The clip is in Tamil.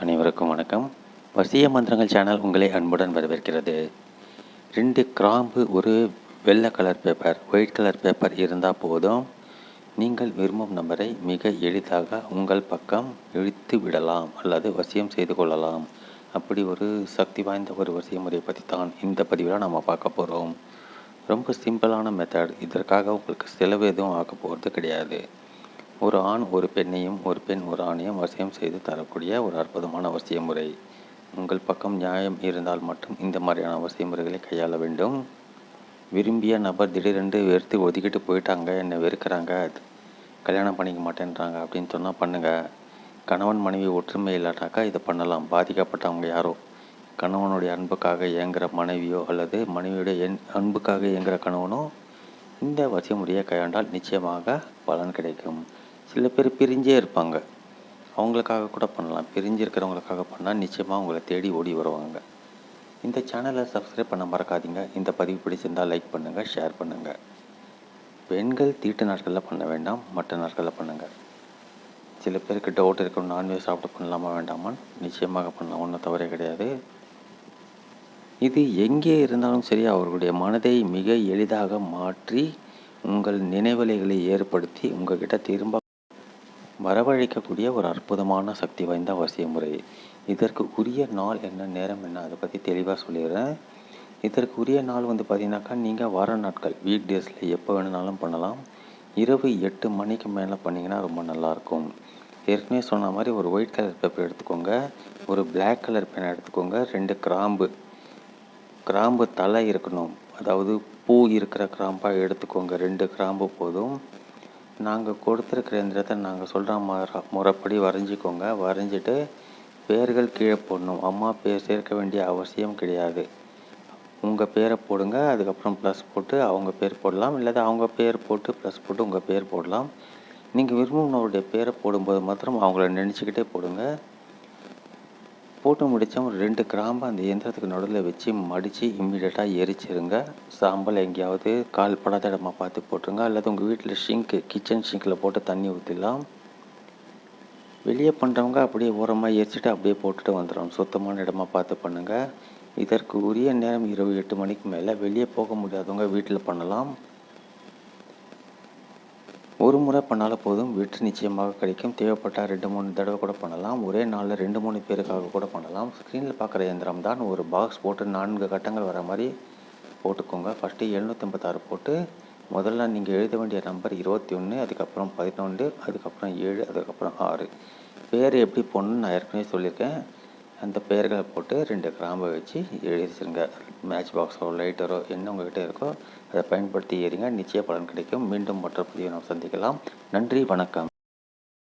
அனைவருக்கும் வணக்கம். வசிய மந்திரங்கள் சேனல் உங்களை அன்புடன் வரவேற்கிறது. ரெண்டு கிராம்பு ஒரு வெள்ளை colour paper white colour paper இருந்தால் போதும். நீங்கள் விரும்பும் நபரை மிக எளிதாக உங்கள் பக்கம் இழுத்து விடலாம் அல்லது வசியம் செய்து கொள்ளலாம். அப்படி ஒரு சக்தி வாய்ந்த ஒரு வசிய முறையை பற்றி தான் இந்த பதிவில் நம்ம பார்க்க போகிறோம் ரொம்ப சிம்பிளான மெத்தட் இதற்காக உங்களுக்கு செலவு எதுவும் ஆக போகிறது கிடையாது. ஒரு ஆண் ஒரு பெண்ணையும் ஒரு பெண் ஒரு ஆணையும் வசியம் செய்து தரக்கூடிய ஒரு அற்புதமான வசிய முறை. உங்கள் பக்கம் நியாயம் இருந்தால் மட்டும் இந்த மாதிரியான அவசிய முறைகளை கையாள வேண்டும். விரும்பிய நபர் திடீரென்று வெறுத்து ஒதுக்கிட்டு போயிட்டாங்க என்னை வெறுக்கிறாங்க. கல்யாணம் பண்ணிக்க மாட்டேன்றாங்க அப்படின்னு சொன்னால் பண்ணுங்கள் கணவன் மனைவி ஒற்றுமை இல்லாட்டாக்கா இதை பண்ணலாம். பாதிக்கப்பட்டவங்க யாரோ? கணவனுடைய அன்புக்காக இயங்குகிற மனைவியோ அல்லது மனைவியுடைய என் அன்புக்காக இயங்குகிற கணவனோ? இந்த வசிய முறையை கையாண்டால் நிச்சயமாக பலன் கிடைக்கும். சில பேர் பிரிஞ்சே இருப்பாங்க. அவங்களுக்காக கூட பண்ணலாம். பிரிஞ்சு இருக்கிறவங்களுக்காக பண்ணால் நிச்சயமாக உங்களை தேடி ஓடி வருவாங்க. இந்த சேனலை சப்ஸ்கிரைப் பண்ண மறக்காதீங்க. இந்த பதிவு பிடிச்சிருந்தால் லைக் பண்ணுங்கள் ஷேர் பண்ணுங்கள் பெண்கள் தீட்டு நாட்களில் பண்ண வேண்டாம் மற்ற நாட்களில் பண்ணுங்கள் சில பேருக்கு டவுட் இருக்கும் நான்வெஜ் சாப்பிட்டு பண்ணலாமா வேண்டாமான்னு? நிச்சயமாக பண்ணலாம். ஒன்றும் தவறே கிடையாது. இது எங்கே இருந்தாலும் சரி அவர்களுடைய மனதை மிக எளிதாக மாற்றி உங்கள் நினைவலைகளை ஏற்படுத்தி உங்ககிட்ட திரும்ப வரவழைக்கக்கூடிய ஒரு அற்புதமான சக்தி வாய்ந்த அவசிய முறை. இதற்கு உரிய நாள் என்ன நேரம் என்ன அதை பற்றி தெளிவாக சொல்லிடுறேன். இதற்கு உரிய நாள் வந்து பார்த்தீங்கன்னாக்கா நீங்கள் வர நாட்கள் வீக் டேஸில் எப்போ வேணுனாலும் பண்ணலாம். இரவு எட்டு மணிக்கு மேலே பண்ணிங்கன்னா ரொம்ப நல்லாயிருக்கும். ஏற்கனவே சொன்ன மாதிரி ஒரு ஒயிட் கலர் பேப்பர் எடுத்துக்கோங்க ஒரு பிளாக் கலர் பேனை எடுத்துக்கோங்க ரெண்டு கிராம்பு. கிராம்பு தலை இருக்கணும். அதாவது பூ இருக்கிற கிராம்பாக எடுத்துக்கோங்க ரெண்டு கிராம்பு போதும். நாங்கள் கொடுத்துருக்குற எந்திரத்தை நாங்கள் சொல்கிற மாதிரி முறைப்படி வரைஞ்சிக்கோங்க. வரைஞ்சிட்டு பேர்கள் கீழே போடணும். அம்மா பேர் சேர்க்க வேண்டிய அவசியம் கிடையாது. உங்கள் பேரை போடுங்க. அதுக்கப்புறம் ப்ளஸ் போட்டு அவங்க பேர் போடலாம். இல்லாத அவங்க பேர் போட்டு ப்ளஸ் போட்டு உங்கள் பேர் போடலாம். நீங்கள் விரும்பினவருடைய பேரை போடும்போது மாத்திரம் அவங்கள நினச்சிக்கிட்டே போடுங்க. போட்டு முடித்தோம் ஒரு ரெண்டு கிராம்பு அந்த இயந்திரத்துக்கு நடுவில் வச்சு மடித்து இம்மிடியட்டாக எரிச்சிருங்க. சாம்பல் எங்கேயாவது கால் படாத இடமா பார்த்து போட்டுருங்க. அல்லது உங்கள் வீட்டில் ஷிங்க்கு கிச்சன் ஷிங்கில் போட்டு தண்ணி ஊற்றிடலாம் வெளியே பண்ணுறவங்க அப்படியே ஓரமாக எரிச்சிட்டு அப்படியே போட்டுட்டு வந்துடும் சுத்தமான இடமா பார்த்து பண்ணுங்கள் இதற்கு உரிய நேரம் இரவு எட்டு மணிக்கு மேலே. வெளியே போக முடியாதவங்க வீட்டில் பண்ணலாம். ஒரு முறை பண்ணாலும் போதும். வெற்றி நிச்சயமாக கிடைக்கும். தேவைப்பட்டால் ரெண்டு மூணு தடவை கூட பண்ணலாம். ஒரே நாளில் ரெண்டு மூணு பேருக்காக கூட பண்ணலாம். ஸ்க்ரீனில் பார்க்குற இயந்திரம் தான். ஒரு பாக்ஸ் போட்டு நான்கு கட்டங்கள் வர மாதிரி போட்டுக்கோங்க. ஃபஸ்ட்டு எழுநூற்றம்பத்தாறு போட்டு முதல்ல நீங்கள் எழுத வேண்டிய நம்பர் இருபத்தி ஒன்று அதுக்கப்புறம் பதினொன்று அதுக்கப்புறம் ஏழு அதுக்கப்புறம் ஆறு. பேர் எப்படி போடணுன்னு நான் ஏற்கனவே சொல்லியிருக்கேன். அந்த பெயர்களை போட்டு ரெண்டு கிராம்பை வச்சு எழுதிச்சுருங்க மேட்ச் பாக்ஸோ லைட்டரோ என்ன உங்ககிட்ட இருக்கோ அதை பயன்படுத்தி ஏறிங்க நிச்சய பலன் கிடைக்கும். மீண்டும் மற்ற பதிவை நாம் சந்திக்கலாம். நன்றி வணக்கம்.